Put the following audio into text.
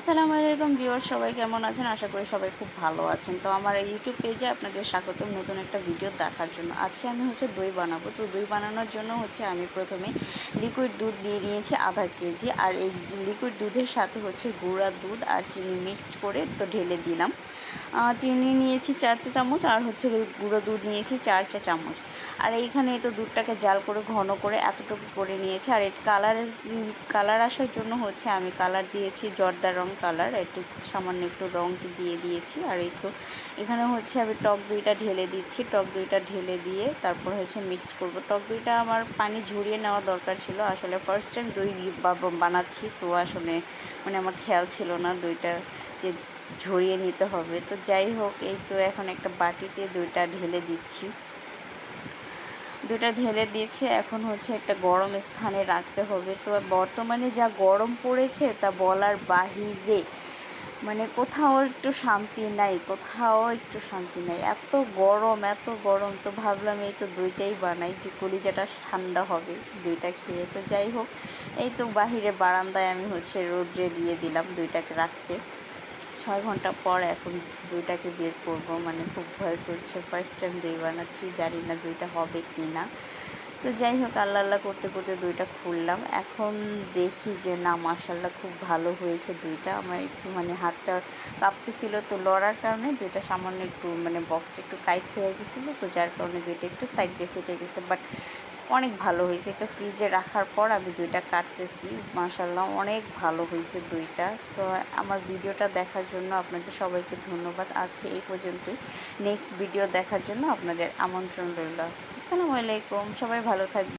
আসসালামু আলাইকুম ভিউয়ার সবাই কেমন আছেন? আশা করি সবাই খুব ভালো আছেন। তো আমার এই ইউটিউব পেজে আপনাদের স্বাগতম নতুন একটা ভিডিও দেখার জন্য। আজকে আমি হচ্ছে দই বানাবো। তো দই বানানোর জন্য হচ্ছে আমি প্রথমে লিকুইড দুধ দিয়ে নিয়েছি আধা কেজি। আর এই লিকুইড দুধের সাথে হচ্ছে গুঁড়া দুধ আর চিনি মিক্সড করে তো ঢেলে দিলাম। চিনি নিয়েছি চার চা চামচ আর হচ্ছে গুঁড়ো দুধ নিয়েছি চার চা চামচ। আর এইখানে তো দুধটাকে জাল করে, ঘন করে এতটুকু করে নিয়েছি। আর এই কালারের কালার আসার জন্য হচ্ছে আমি কালার দিয়েছি জর্দা রং কালার একটু সামান্য একটু রং দিয়ে দিয়েছি। আর এই তো এখানে হচ্ছে আমি টক দইটা ঢেলে দিচ্ছি। টক দইটা ঢেলে দিয়ে তারপর হচ্ছে মিক্স করব। টক দইটা আমার পানি ঝরিয়ে নেওয়া দরকার ছিল। আসলে ফার্স্ট টাইম দই বানাচ্ছি, তো আসলে মানে আমার খেয়াল ছিল না দইটা যে ঝরিয়ে নিতে হবে। তো যাই হোক, এই তো এখন একটা বাটিতে দইটা ঢেলে দিচ্ছি। দুটা ঢেলে দিয়েছে, এখন হচ্ছে একটা গরম স্থানে রাখতে হবে। তো বর্তমানে যা গরম পড়েছে তা বলার বাহিরে মানে কোথাও একটু শান্তি নাই, কোথাও একটু শান্তি নাই। এত গরম এত গরম, তো ভাবলাম এই তো দুইটাই বানাই, যে কলিজাটা ঠান্ডা হবে দুইটা খেয়ে। তো যাই হোক, এই তো বাহিরে বারান্দায় আমি হচ্ছে রোদ্রে দিয়ে দিলাম দুইটাকে রাখতে। ছয় ঘণ্টা পর এখন দুইটাকে বের করব। মানে খুব ভয় করছে। ফার্স্ট টাইম দই বানাচ্ছি, জানি না দুইটা হবে কি না। তো যাই হোক, আল্লাহ আল্লাহ করতে করতে দুইটা খুললাম। এখন দেখি যে না মাসাল্লাহ খুব ভালো হয়েছে দুইটা। আমার একটু মানে হাতটা কাঁপতেছিল তো লড়ার কারণে দুইটা সামান্য একটু মানে বক্সটা একটু টাইট হয়ে গেছিল। তো যার কারণে দুইটা একটু সাইড দিয়ে ফেটে গেছে। বাট অনেক ভালো হয়েছে। এটা ফ্রিজে রাখার পর আমি দুইটা কাটতেছি। মাসাল্লাহ অনেক ভালো হয়েছে দুইটা। তো আমার ভিডিওটা দেখার জন্য আপনাদের সবাইকে ধন্যবাদ। আজকে এই পর্যন্তই। নেক্সট ভিডিও দেখার জন্য আপনাদের আমন্ত্রণ রইল। আসসালামু আলাইকুম। সবাই ভালো থাকবেন।